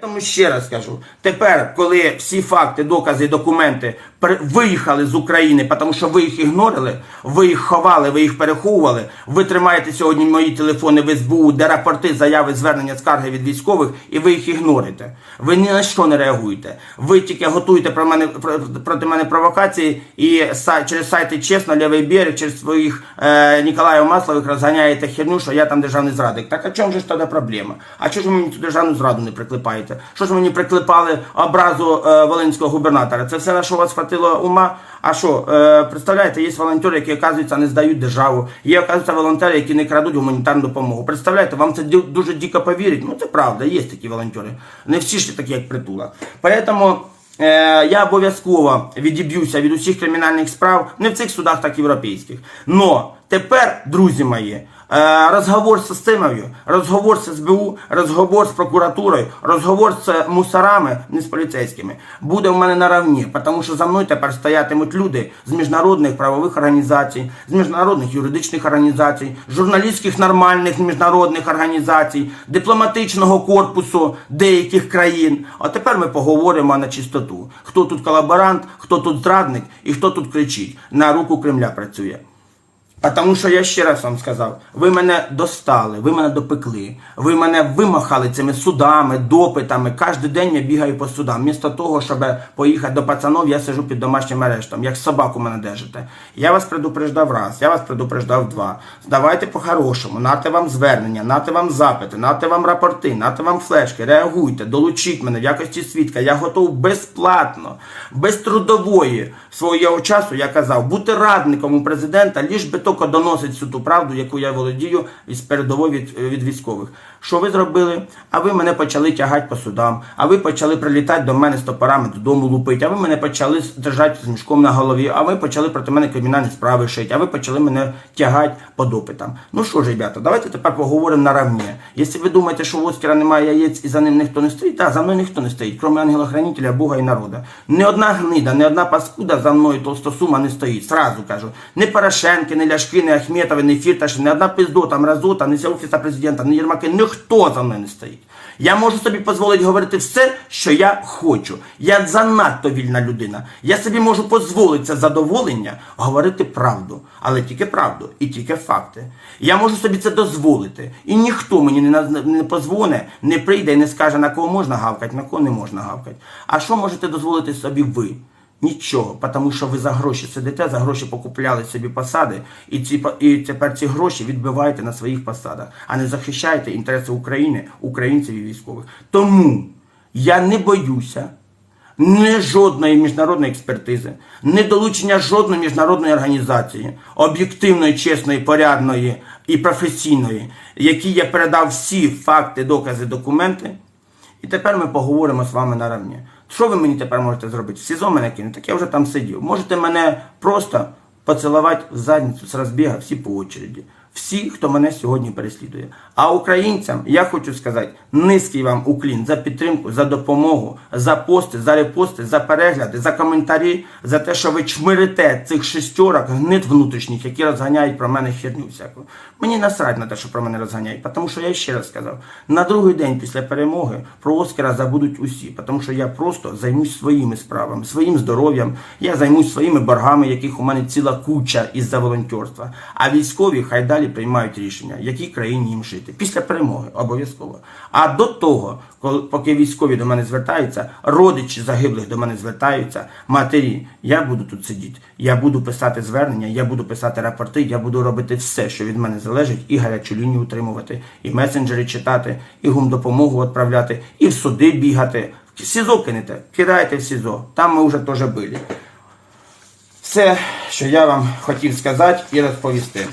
Тому ще раз кажу, тепер, коли всі факти, докази документи виїхали з України, тому що ви їх ігнорили, ви їх ховали, ви їх переховували, ви тримаєте сьогодні мої телефони в СБУ, де рапорти, заяви, звернення, скарги від військових, і ви їх ігнорите. Ви ні на що не реагуєте. Ви тільки готуєте про мене про- проти мене провокації і через сайти чесно, лівий берег, через своїх е, Ніколаїв Маслових розганяєте херню, що я там державний зрадник. Так а чому ж тоді проблема? А чого ж ви мені цю державну зраду не приклепаєте? Що ж мені приклепали образу е, волинського губернатора? Це все на що вас хватило ума? А що, е, представляєте, є волонтери, які, оказується, не здають державу. Є, оказується, волонтери, які не крадуть гуманітарну допомогу. Представляєте, вам це дуже дико повірить. Ну це правда, є такі волонтери. Не всі ж такі, як притула. Поэтому Е, я обов'язково відіб'юся від усіх кримінальних справ, не в цих судах, так і європейських. Но тепер, друзі мої, е, розговор з системою, розговор з СБУ, розговор з прокуратурою, розговор з мусорами, не з поліцейськими, буде в мене наравні, тому що за мною тепер стоятимуть люди з міжнародних правових організацій, з міжнародних юридичних організацій, журналістських нормальних міжнародних організацій, дипломатичного корпусу деяких країн. А тепер ми поговоримо на чистоту. Хто тут колаборант, хто тут зрадник і хто тут кричить. На руку Кремля працює. А тому що я ще раз вам сказав, ви мене достали, ви мене допекли, ви мене вимахали цими судами, допитами. Кожен день я бігаю по судам. Вмісто того, щоб поїхати до пацанов, я сижу під домашнім арештом, як собаку мене держите. Я вас предупреждав раз, я вас предупреждав два. Давайте по-хорошому, нате вам звернення, нате вам запити, нате вам рапорти, нате вам флешки, реагуйте, долучіть мене в якості свідка. Я готов безплатно, без трудової свого часу, я казав, бути радником у президента, ліж би тільки доносить всю ту правду, яку я володію із передової від, від військових. Що ви зробили? А ви мене почали тягати по судам, а ви почали прилітати до мене з топорами додому лупити, а ви мене почали держати з мішком на голові, а ви почали проти мене кримінальні справи шити, а ви почали мене тягати по допитам. Ну що ж, ребята, давайте тепер поговоримо наравні. Якщо ви думаєте, що у Оскара немає яєць і за ним ніхто не стоїть, так, за мною ніхто не стоїть, крім ангела-хранителя, Бога і народа. Ні одна гнида, ні одна паскуда за мною толстосума не стоїть. Сразу кажу. Ні Порошенки, ні Ляшки, ні Ахметови, ні Фірташі, ні одна пиздота, мразота, ні офіса президента, ні Єрмаки, ніхто за мною не стоїть. Я можу собі дозволити говорити все, що я хочу. Я занадто вільна людина. Я собі можу дозволити це задоволення говорити правду, але тільки правду і тільки факти. Я можу собі це дозволити. І ніхто мені не, не позвоне, не прийде і не скаже, на кого можна гавкати, на кого не можна гавкати. А що можете дозволити собі ви? Нічого, тому що ви за гроші сидите, за гроші покупляли собі посади, і ці і тепер ці гроші відбиваєте на своїх посадах, а не захищаєте інтереси України, українців і військових. Тому я не боюся ні жодної міжнародної експертизи, ні долучення жодної міжнародної організації, об'єктивної, чесної, порядної і професійної, якій я передав всі факти, докази, документи. І тепер ми поговоримо з вами наравні. Що ви мені тепер можете зробити? СІЗО мене кинуть, так я вже там сидів. Можете мене просто поцілувати в задницю з розбіга всі по очереді. Всі, хто мене сьогодні переслідує. А українцям я хочу сказати низький вам уклін за підтримку, за допомогу, за пости, за репости, за перегляди, за коментарі, за те, що ви чмирите цих шестерок гнит внутрішніх, які розганяють про мене херню всяку. Мені насрать на те, що про мене розганяють, тому що я ще раз сказав, на другий день після перемоги про Оскара забудуть усі, тому що я просто займусь своїми справами, своїм здоров'ям, я займусь своїми боргами, яких у мене ціла куча із-за волонтерства. А військові хай далі приймають рішення, якій країні їм жити. Після перемоги обов'язково. А до того, коли поки військові до мене звертаються, родичі загиблих до мене звертаються, матері, я буду тут сидіти. Я буду писати звернення, я буду писати рапорти, я буду робити все, що від мене залежить, і гарячу лінію утримувати, і месенджери читати, і гумдопомогу відправляти, і в суди бігати. В СІЗО кинете, кидайте в СІЗО. Там ми вже теж були. Все, що я вам хотів сказати і розповісти.